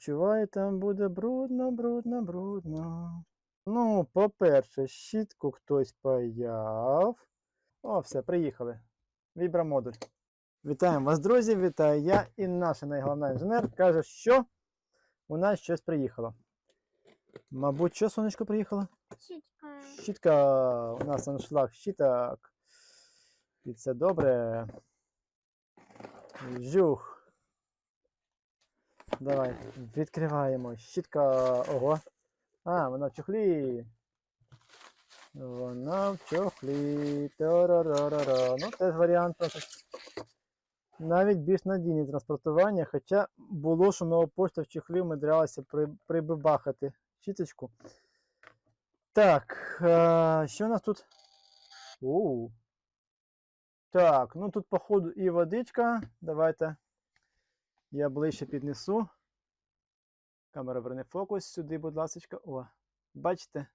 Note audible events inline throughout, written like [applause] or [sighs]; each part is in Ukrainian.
відчуваю, там буде брудно, брудно, брудно. Ну, по-перше, щітку хтось паяв. О, все, приїхали. Вібрамодуль. Вітаємо вас, друзі! Вітаю я і наша найголовна інженер каже, що у нас щось приїхало. Мабуть, що сонечко приїхало? Щітка. Щітка у нас аншлаг щіток. І це добре. Жух. Давай, відкриваємо. Щітка. Ого. А, вона в чохлі. Вона в чохлі. Тарарарара. Ну, теж варіант. Навіть більш надійне транспортування, хоча було, що нова пошта в чохлі умудрялася при, прибабахати щіточку. Так, е, що у нас тут? Оу. Так, ну тут, походу, і водичка. Давайте я ближче піднесу. Камера верне фокус сюди, будь ласка. О, бачите?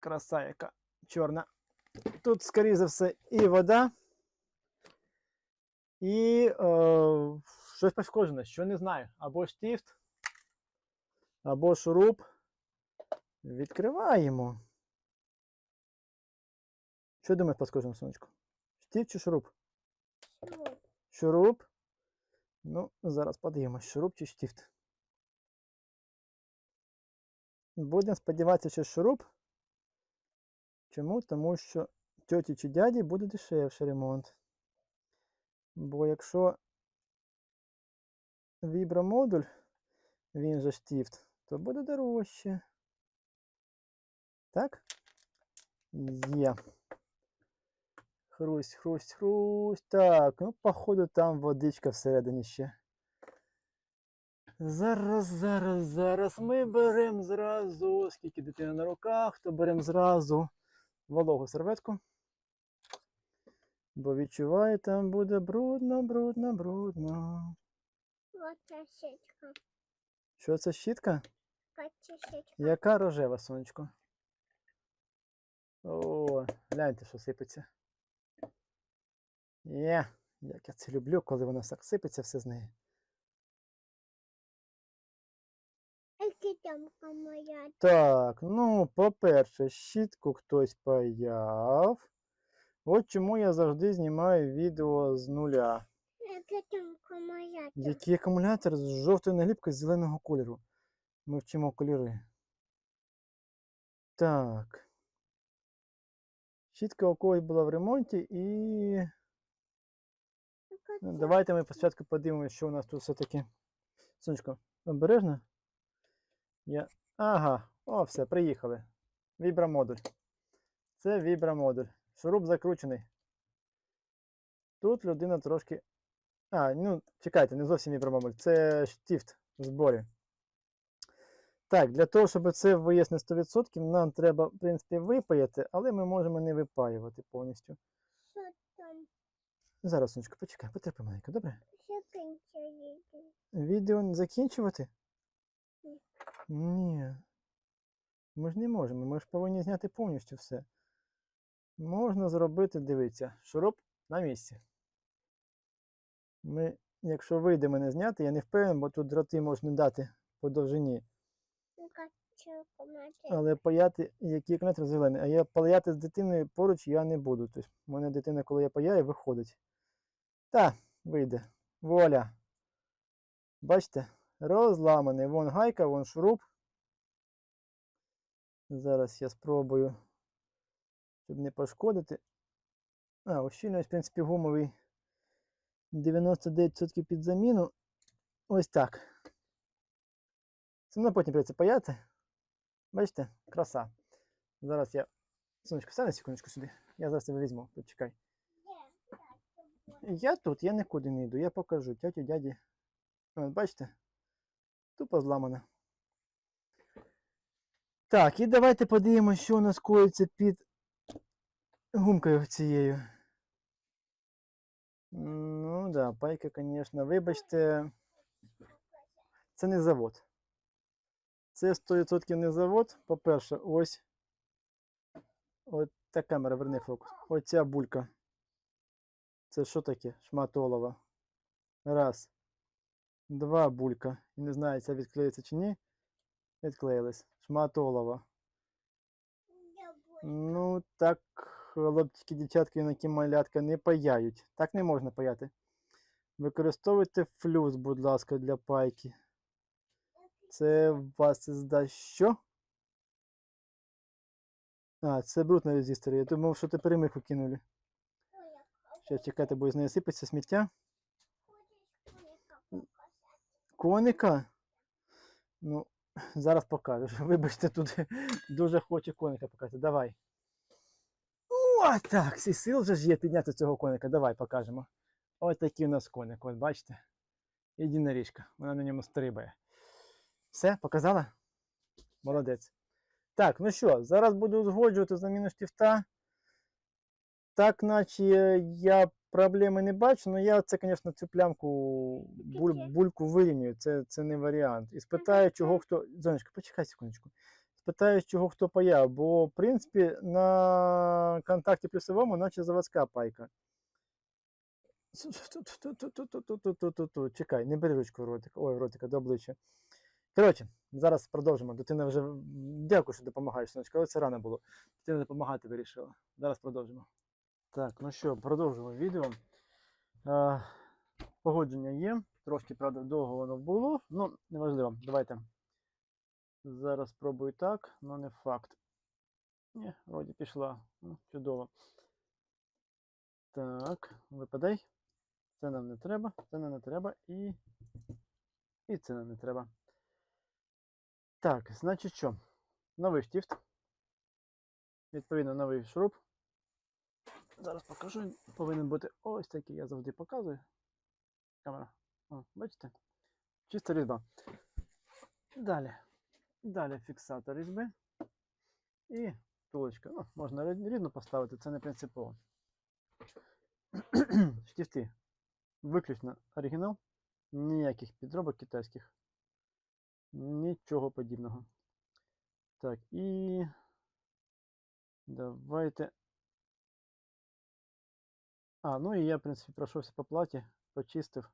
Краса яка чорна. Тут, скоріше за все, і вода. І е, щось пошкоджене, що не знаю. Або штифт, або шуруп. Відкриваємо. Що думаєш по схожому сонечку? Штифт чи шуруп? Шуруп. Шуруп. Ну, зараз подивимось, шуруп чи штифт. Будемо сподіватися, що шуруп. Чому? Тому що тьоті чи дяді буде дешевше ремонт. Бо якщо вібромодуль, він же штифт, то буде дорожче. Так? Є. Хрусть, хрусть, хрусть. Так, ну, походу, там водичка всередині ще. Зараз, зараз, зараз ми беремо зразу, скільки дитина на руках, то беремо зразу вологу серветку. Бо відчуваю, там буде брудно, брудно, брудно. Ця щітка. Що це щітка? Ця щітка. Яка рожева, сонечко? О, гляньте, що сипеться. Є, як я це люблю, коли воно так сипеться все з неї. Так, ну, по-перше, щітку хтось паяв. От чому я завжди знімаю відео з нуля. Екітямка моя. Який акумулятор з жовтою наліпкою з зеленого кольору. Ми вчимо кольори. Так. Щітка у когось була в ремонті і. Давайте ми спочатку подивимося, що у нас тут все-таки. Сонечко, обережно. Я... Ага, о, все, приїхали. Вібрамодуль. Це вібрамодуль. Шуруп закручений. Тут людина трошки. А, ну, чекайте, не зовсім вібрамодуль. Це штифт в зборі. Так, для того, щоб це на 100%, нам треба, в принципі, випаяти, але ми можемо не випаювати повністю. Зараз, сонечко, почекай, потерпи маленько, добре? Кінця? Відео закінчувати? Ні. Ні. Ми ж не можемо, ми ж повинні зняти повністю все. Можна зробити, дивіться, шуруп на місці. Ми, якщо вийде мене зняти, я не впевнений, бо тут дроти можна дати по довжині. Але паяти, який конектор зелений, а я паяти з дитиною поруч я не буду. Тобто, в мене дитина, коли я паяю, виходить. Та, вийде. Воля. Бачите? Розламаний. Вон гайка, вон шуруп. Зараз я спробую, щоб не пошкодити. А, ощільність, в принципі, гумовий 99% під заміну. Ось так. Це мною потім придеться паяти. Бачите, краса. Зараз я. Сонечко, сядай секундочку сюди. Я зараз тебе візьму. Почекай. Я тут, я нікуди не йду, я покажу тьоті, дяді. От, бачите? Тупо зламана. Так, і давайте подивимося, що у нас коїться під гумкою цією. Ну да, пайка, звісно, вибачте. Це не завод. Це 100% не завод. По-перше, ось. От та камера, верни фокус. Оця булька. Це що таке? Шмат олова. Раз. Два булька. І не знаю, це відклеїться чи ні. Відклеїлись. Шмат олова. Ну, так, хлопчики, дівчатки, юнаки, малятка не паяють. Так не можна паяти. Використовуйте флюс, будь ласка, для пайки. Це вас здасть що? А, це бруд на резисторі. Я думав, що ти перемиху кинули. Ще чекайте, бо з неї сипеться сміття. Коника? Коника? Ну, зараз покажеш. [laughs] Вибачте, тут [laughs] дуже хоче коника показати. Давай. О, так, всі сил вже ж є підняти цього коника. Давай покажемо. Ось такий у нас коник, от бачите? Єдиноріжка. Вона на ньому стрибає. Все, показала? Молодець. Так, ну що, зараз буду узгоджувати заміну штифта. Так, наче я проблеми не бачу, але я це, звісно, цю плямку буль, бульку вирівнюю, це це не варіант. І спитаю, чого хто. Зонечка, почекай секундочку. Спитаю, чого хто паяв, бо, в принципі, на контакті плюсовому, наче заводська пайка. Чекай, не бери ручку в ротика. Ой, в ротика до обличчя. Коротше, зараз продовжимо. Дитина вже дякую, що допомагаєш, сонечка, але це рано було. Дитина допомагати вирішила. Зараз продовжимо. Так, ну що, продовжуємо відео. А, погодження є. Трошки, правда, довго воно було. Ну, неважливо. Давайте. Зараз спробую так, але не факт. Ні, вроді пішла. Ну, чудово. Так, випадай. Це нам не треба, це нам не треба і. І це нам не треба. Так, значить що? Новий штифт. Відповідно, новий шуруп. Зараз покажу. Повинен бути ось такий, я завжди показую. Камера. О, бачите? Чиста різьба. Далі. Далі фіксатор різьби. І тулочка. Ну, можна рідно поставити, це не принципово. [clears throat] Штифти. Виключно оригінал. Ніяких підробок китайських. Нічого подібного. Так, і давайте. А, ну і я, в принципі, пройшовся по платі, почистив.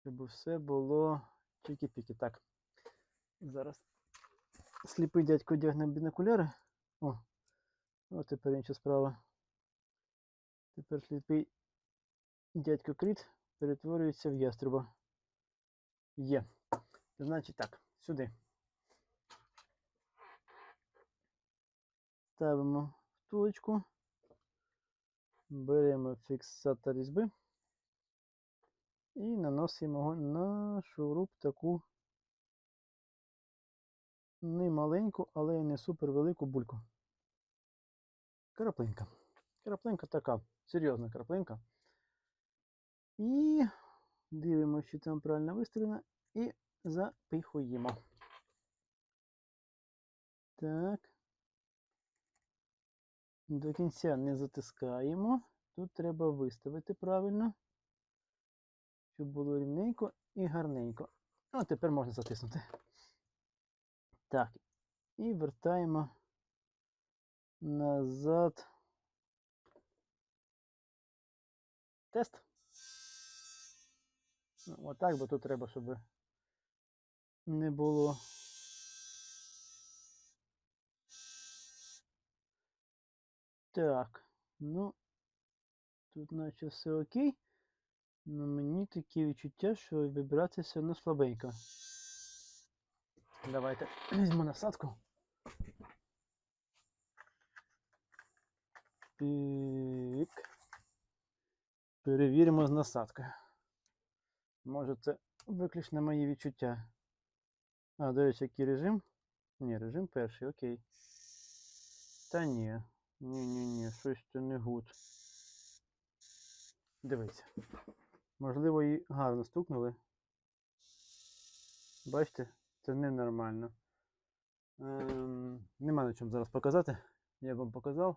Щоб все було чики-піки. Так. Зараз сліпий дядько одягне бінокуляри. О, от тепер інша справа. Тепер сліпий дядько Кріт перетворюється в ястреба. Є. Значить так, сюди. Ставимо втулочку. Беремо фіксатор різьби і наносимо його на шуруп таку не маленьку, але не супер велику бульку. Краплинка. Краплинка така, серйозна краплинка. І дивимося, що там правильно вистрілено, і запихуємо. Так. До кінця не затискаємо. Тут треба виставити правильно, щоб було рівненько і гарненько. А тепер можна затиснути. Так. І вертаємо назад. Тест. Ну, отак, бо тут треба, щоб не було. Так, ну, тут наче все окей. Но мені таке відчуття, що вібрація все одно слабенька. Давайте [clears throat] візьму насадку. Пік. Перевіримо з насадкою. Може це виключно мої відчуття. А, до який режим? Ні, режим перший, окей. Та ні. Ні-ні-ні, щось це не гуд. Дивіться. Можливо, її гарно стукнули. Бачите, це ненормально. Ем, нема на чому зараз показати. Я вам показав.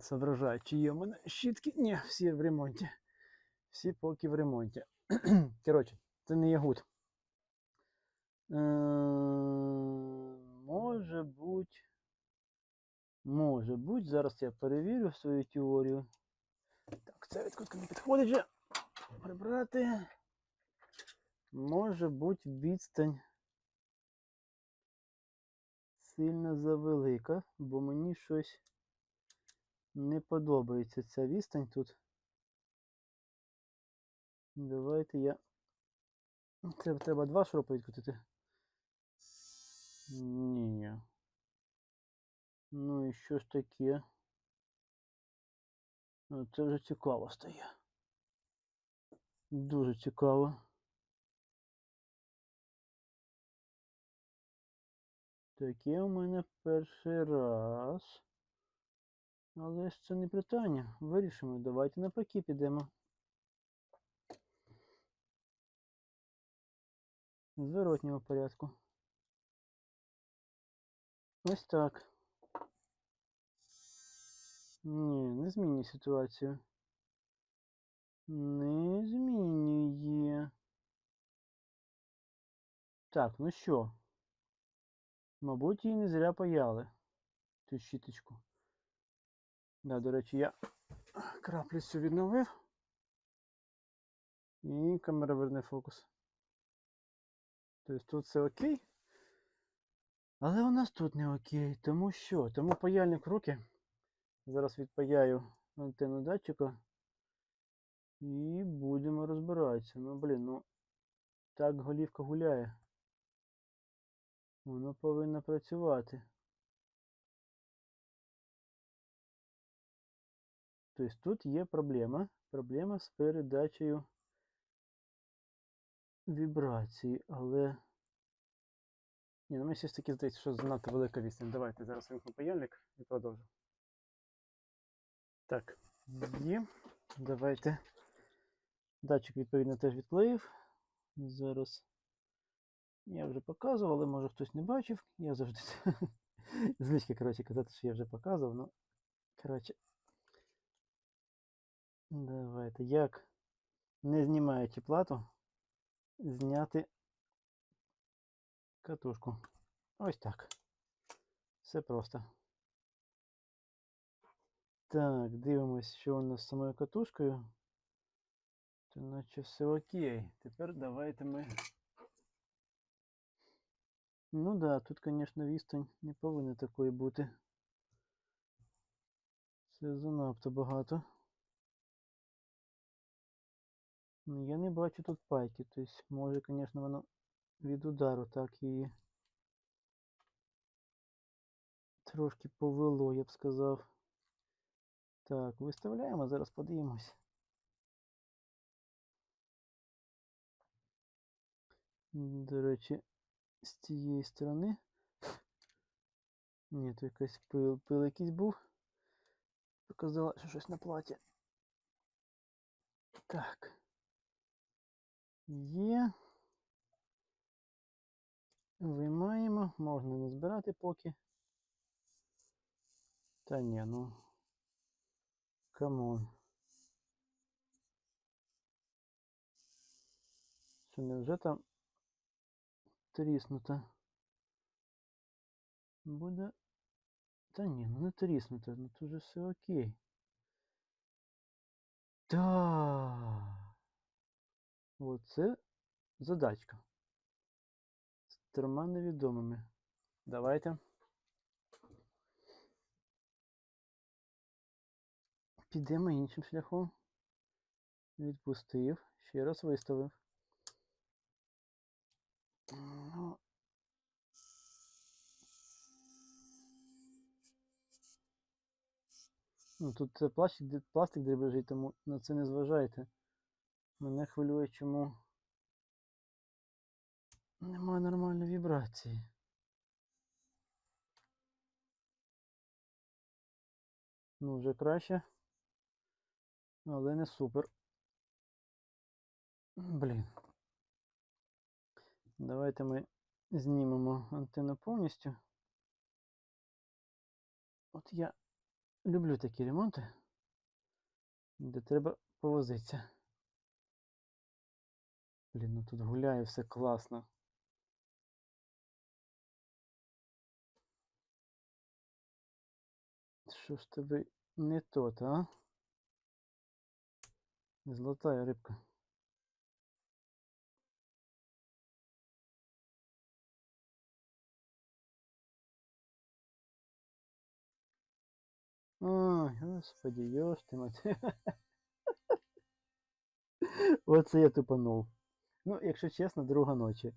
Соображаю, чи є у мене щітки? Ні, всі в ремонті. Всі поки в ремонті. [clears throat] Коротше, це не є гуд. Ем, може бути. Може бути. Зараз я перевірю свою теорію. Так, ця відкрутка не підходить вже. Прибрати. Може бути відстань сильно завелика, бо мені щось не подобається ця відстань тут. Давайте я. Треба, треба два шурупи відкрутити. Ні. Ну і що ж таке? Ну, Це вже цікаво стає. Дуже цікаво. Таке у мене перший раз. Але ж це не питання. Вирішимо. Давайте навпаки підемо. В зворотньому порядку. Ось так. Ні, не змінює ситуацію. Не змінює. Так, ну що? Мабуть, її не зря паяли. Цю щіточку. Да, до речі, я краплю цю відновив. І камера верне фокус. Тобто тут все окей. Але у нас тут не окей. Тому що? Тому паяльник руки. Зараз відпаяю антенну датчика. І будемо розбиратися. Ну, блін, ну так голівка гуляє. Воно повинно працювати. Тобто тут є проблема. Проблема з передачею вібрації, але. Ні, ну мені все ж таки здається, що занадто велика відстань. Давайте зараз вимкну паяльник і продовжу. Так, є. Давайте. Датчик, відповідно, теж відклеїв. Зараз. Я вже показував, але може хтось не бачив. Я завжди [laughs] звичка, коротше, казати, що я вже показував, ну. Коротше. Давайте. Як, не знімаючи плату, зняти катушку. Ось так. Все просто. Так, дивимось, що у нас з самою катушкою. То наче все окей. Тепер давайте ми. Ну да, тут, звісно, відстань не повинна такої бути. Це занадто багато. Ну, я не бачу тут пайки, тобто, може, звісно, воно від удару так її трошки повело, я б сказав. Так, виставляємо, зараз подивимось. До речі, з цієї сторони. Ні, то якийсь пил, пил якийсь був. Показала, що щось на платі. Так. Є. Виймаємо, можна не збирати поки. Та ні, ну. Камон. Що невже там тріснуто? Буде. Та ні, ну не тріснуто, ну тут же все окей. Та. Оце задачка. З трьома невідомими. Давайте. Підемо іншим шляхом. Відпустив. Ще раз виставив. Ну. Ну, тут пластик, пластик дребежить, тому на це не зважайте. Мене хвилює, чому немає нормальної вібрації. Ну, вже краще. Але не супер. Блін. Давайте ми знімемо антенну повністю. От я люблю такі ремонти, де треба повозитися. Блін, ну тут гуляє все класно. Що ж тобі не то, а? Золотая рибка. Ой, господи, ёж ти мать. [laughs] Оце я тупанув. Ну, якщо чесно, друга ночі.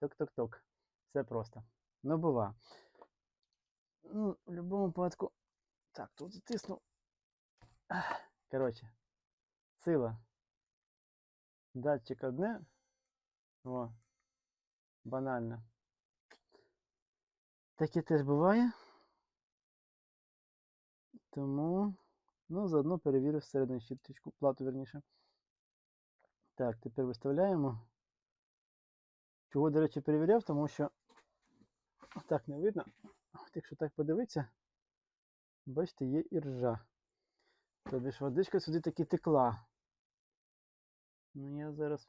Ток-ток-ток. Все просто. Ну, бува. Ну, в будь-якому випадку. Так, тут затиснув. [sighs] Коротше. Сила. Датчик одне. О. Банально. Таке теж буває. Тому. Ну, заодно перевірю всередині щіточку, плату верніше. Так, тепер виставляємо. Чого, до речі, перевіряв, тому що так не видно. Якщо так подивитися, бачите, є і ржа. Тобі ж водичка сюди таки текла. Ну я зараз.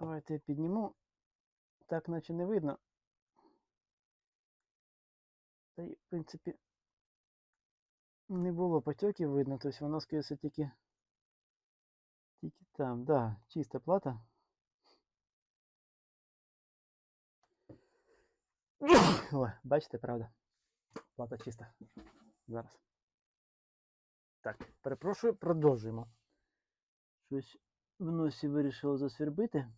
Давайте я підніму. Так наче не видно. Та й, в принципі, не було потеків видно, тобто воно, скоріше, тільки. Тільки там, да, чиста плата. Ой, бачите, правда? Плата чиста. Зараз. Так, перепрошую, продовжуємо. Щось в носі вирішило засвербити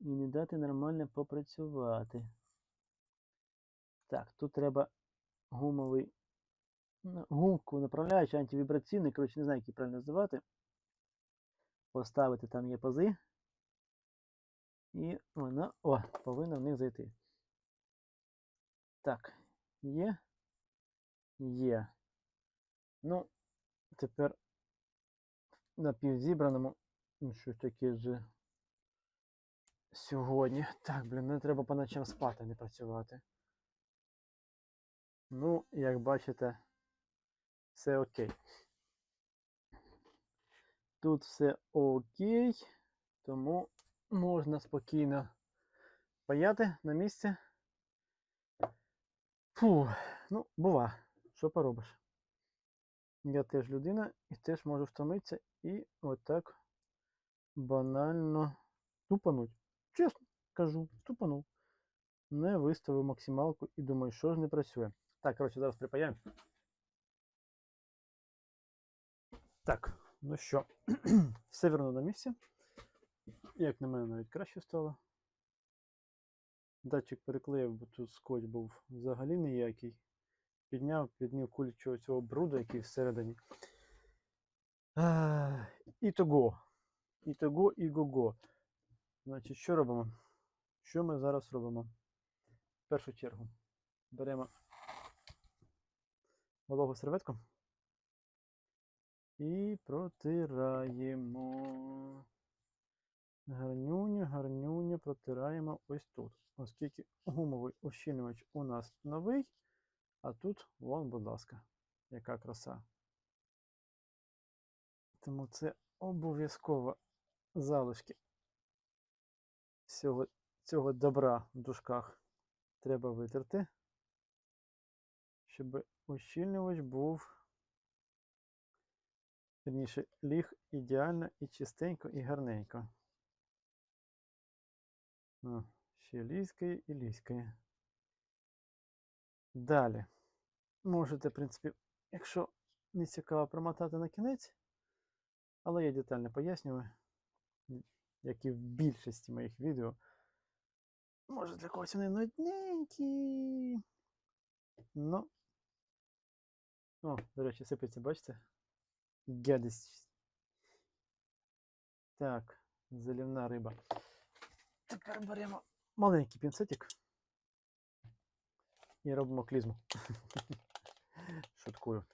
і не дати нормально попрацювати. Так, тут треба гумовий ну, гумку направляючий антивібраційний, коротше, не знаю, як правильно називати. Поставити там є пази. І вона о, повинна в них зайти. Так, є. Є. Ну, тепер на півзібраному. Ну, щось таке вже сьогодні. Так, блін, не треба по ночам спати, не працювати. Ну, як бачите, все окей. Тут все окей, тому можна спокійно паяти на місці. Фу, ну, бува, що поробиш. Я теж людина і теж можу втомитися і отак банально тупануть. Чесно кажу, тупанув. Не виставив максималку і думаю, що ж не працює. Так, коротше, зараз припаяємо. Так, ну що, [clears throat] все верно на місці. Як на мене навіть краще стало. Датчик переклеїв, бо тут скотч був взагалі ніякий. Підняв, підняв кулічого цього бруду, який всередині. І того. І того, і го-го. Значить, що робимо? Що ми зараз робимо? В першу чергу беремо вологу серветку і протираємо. Гарнюню, гарнюню протираємо ось тут. Оскільки гумовий ощільнювач у нас новий, а тут, вон, будь ласка, яка краса. Тому це обов'язково залишки всього цього добра в дужках треба витерти, щоб ощільнювач був, вірніше, ліг ідеально і чистенько, і гарненько. Ще ліскає і ліскає. Далі. Можете, в принципі, якщо не цікаво промотати на кінець, але я детально пояснюю, як і в більшості моїх відео. Може для когось вони нудненькі. Ну. О, до речі, сипеться, бачите? Гадость. Так, залівна риба. Тепер беремо маленький пінцетик і робимо клізму. [laughs] Шуткую.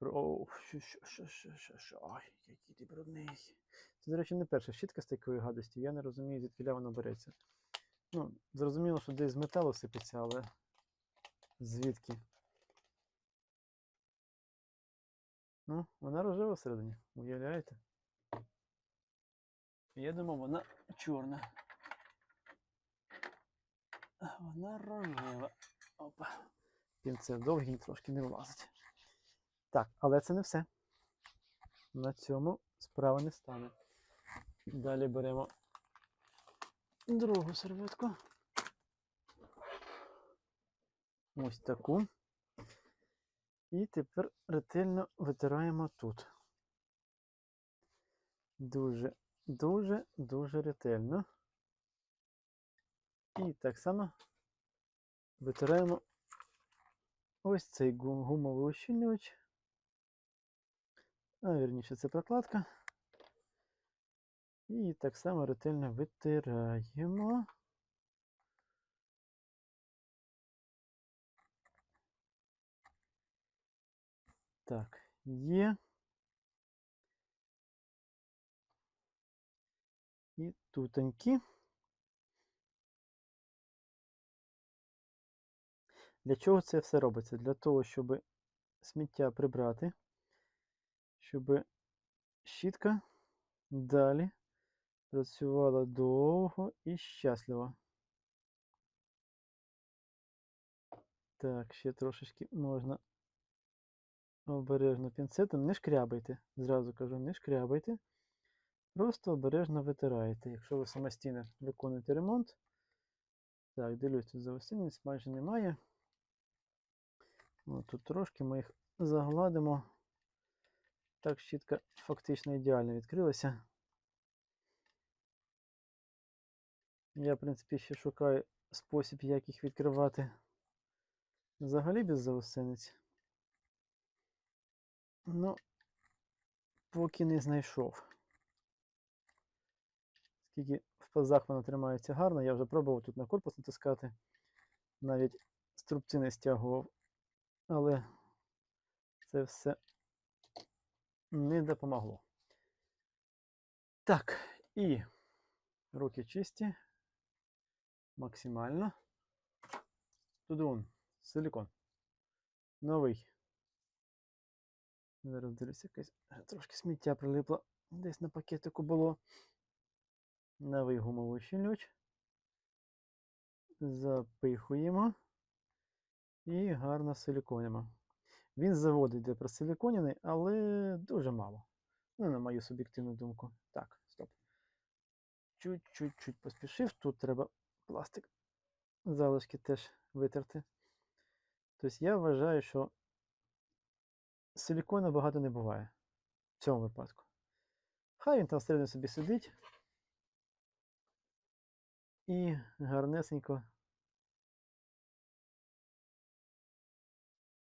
О, що, що, що, що, що. Ой, який ти брудний. Це, до речі, не перша щітка з такої гадості. Я не розумію, звідки вона береться. Ну, зрозуміло, що десь з металу сипеться, але звідки? Ну, вона рожева всередині, уявляєте? Я думав, вона чорна. Вона рожева. Опа. Пінцет довгий, трошки не влазить. Так, але це не все. На цьому справа не стане. Далі беремо другу серветку. Ось таку. І тепер ретельно витираємо тут. Дуже, дуже, дуже ретельно. І так само витираємо ось цей гумовий ущільнювач. А вірніше, це прокладка. І так само ретельно витираємо. Так, є. І тутонькі. Для чого це все робиться? Для того, щоб сміття прибрати, щоб щітка далі працювала довго і щасливо. Так, ще трошечки можна обережно пінцетом. Не шкрябайте. Зразу кажу, не шкрябайте. Просто обережно витираєте. Якщо ви самостійно виконуєте ремонт. Так, дивлюсь, тут зависинець майже немає. От тут трошки ми їх загладимо. Так, щітка фактично ідеально відкрилася. Я, в принципі, ще шукаю спосіб, як їх відкривати взагалі без заусениць. Ну, поки не знайшов. Скільки в пазах вона тримається гарно, я вже пробував тут на корпус натискати. Навіть струбці не стягував. Але це все не допомогло. Так, і руки чисті. Максимально. Тудун, силікон. Новий. Зараз дивлюся, якесь е, трошки сміття прилипло. Десь на пакетику було. Новий гумовий щільнюч. Запихуємо і гарно силіконимо. Він з заводу йде просиліконений, але дуже мало. Ну, на мою суб'єктивну думку. Так, стоп. Чуть-чуть поспішив. Тут треба пластик залишки теж витерти. Тобто я вважаю, що силікону багато не буває в цьому випадку. Хай він там всередині собі сидить і гарнесенько.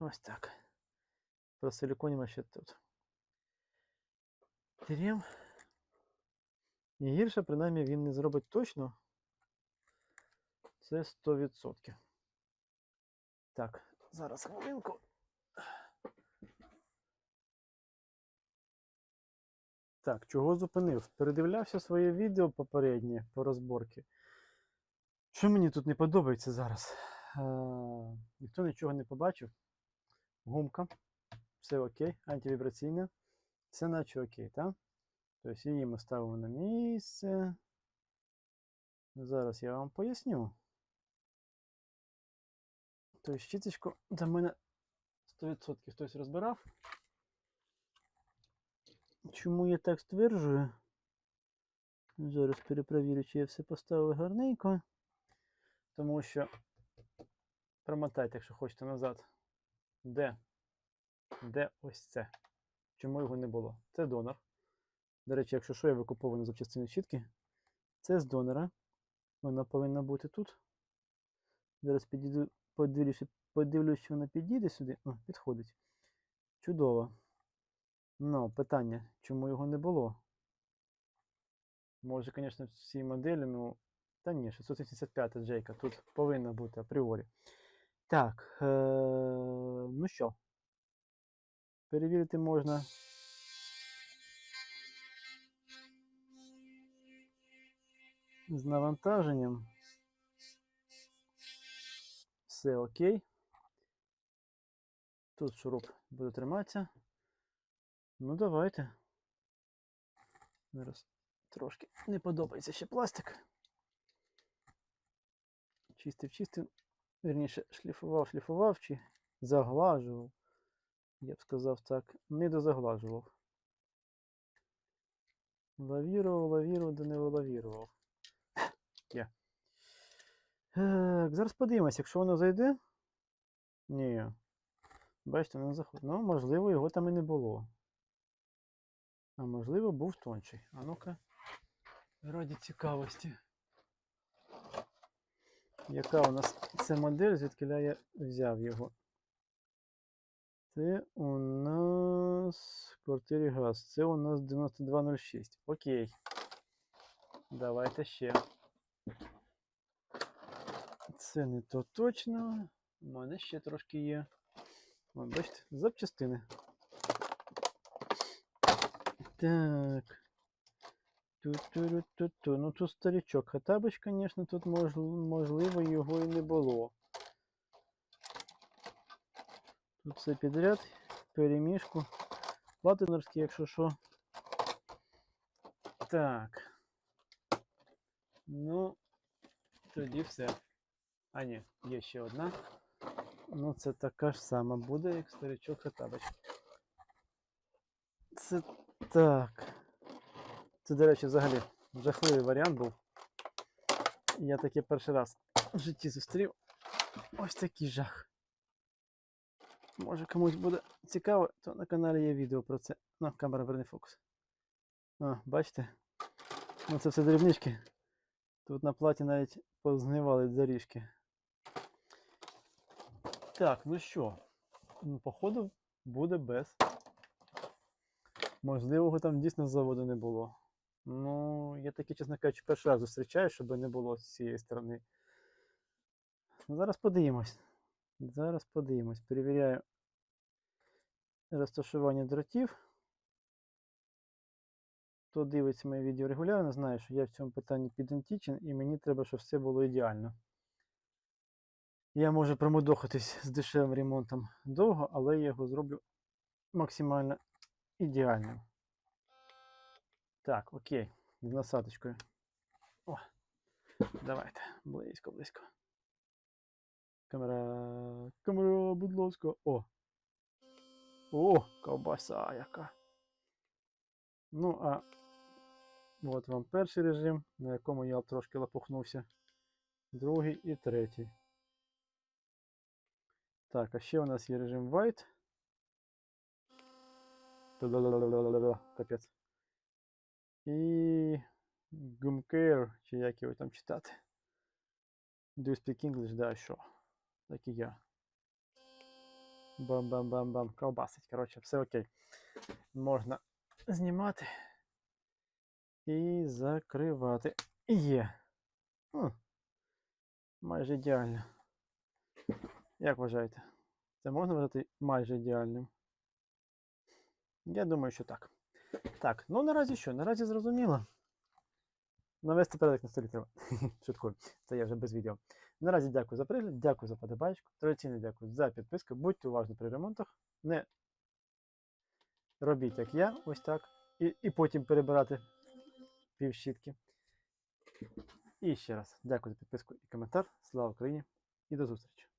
Ось так. Просиліконимо ще тут. Трем. І гірше, принаймні, він не зробить точно. Це 100%. Так, зараз хвилинку. Так, чого зупинив? Передивлявся своє відео попереднє по розборці. Що мені тут не подобається зараз? Е, ніхто нічого не побачив. Гумка. Все окей, антивібраційна. Все наче окей, так? Тобто її ми ставимо на місце. Зараз я вам поясню. Тобто щіточку до мене 100% хтось розбирав. Чому я так стверджую? Зараз перепровірю, чи я все поставив гарненько. Тому що промотайте, якщо хочете назад. Де? Де ось це? Чому його не було? Це донор. До речі, якщо що я викуповую запчастини щітки, це з донора. Вона повинна бути тут. Зараз підійду, подивлюся, подивлюсь, що вона підійде сюди. О, підходить. Чудово. Ну, питання, чому його не було? Може, звісно, в цій моделі, ну. Та ні, 685 Джейка тут повинна бути апріорі. Так. Е- ну що? Перевірити можна. З навантаженням. Все окей. Тут шуруп буде триматися. Ну, давайте. Зараз трошки не подобається ще пластик. Чистив, чистив. Вірніше, шліфував, шліфував чи заглажував. я б сказав так, не дозаглажував. Лавірував, лавірував, да не вилавірував. Так, зараз подивимось, якщо воно зайде. Ні. Бачите, не заходить. Ну, можливо, його там і не було. А можливо, був тонший. А ну-ка. Раді цікавості. Яка у нас це модель, звідки я взяв його? Це у нас квартирі газ. Це у нас 9206. Окей. Давайте ще. Це не то точно. У мене ще трошки є. От, бачите, запчастини. Так. Ту-ту-ру-ту-ту. Ну тут старичок. Хатабич, звісно, тут мож... можливо його і не було. Тут все підряд, перемішку. Платинерський, якщо що. Так. Ну, тоді все. А ні, є ще одна. Ну, це така ж сама буде, як старичок Хатабич. Це так. Це, до речі, взагалі жахливий варіант був. Я таке перший раз в житті зустрів. Ось такий жах. Може комусь буде цікаво, то на каналі є відео про це. Ну, камера верне фокус. А, бачите? Ну це все дрібнички. Тут на платі навіть позгнивали доріжки. Так, ну що, ну, походу буде без. Можливо, там дійсно заводу не було. Ну, я таки, чесно кажучи, перший раз зустрічаю, щоб не було з цієї сторони. Ну, зараз подивимось. Зараз подивимось. Перевіряю розташування дротів. Хто дивиться моє відео регулярно, знає, що я в цьому питанні підентичен і мені треба, щоб все було ідеально. Я можу промудохатись з дешевим ремонтом довго, але я його зроблю максимально ідеальним. Так, окей, з насадочкою. О, давайте, близько, близько. Камера, камера, будь ласка. О! О, ковбаса яка. Ну, а от вам перший режим, на якому я трошки лопухнувся. Другий і третій. Так, а ще у нас є режим White. Капець. І Gumcare, чи як його там читати. Do you speak English? Да, що? Так і я. Бам-бам-бам-бам. Ковбасить. Коротше, все окей. Можна знімати і закривати. Є. М, Майже ідеально. Як вважаєте? Це можна вважати майже ідеальним? Я думаю, що так. Так, ну наразі що? Наразі зрозуміло. Навести порядок на столі треба. [laughs] Шуткую. Це я вже без відео. Наразі дякую за перегляд, дякую за подобайку. Традиційно дякую за підписку. Будьте уважні при ремонтах. Не робіть, як я, ось так. І, і потім перебирати півщітки. І ще раз дякую за підписку і коментар. Слава Україні і до зустрічі!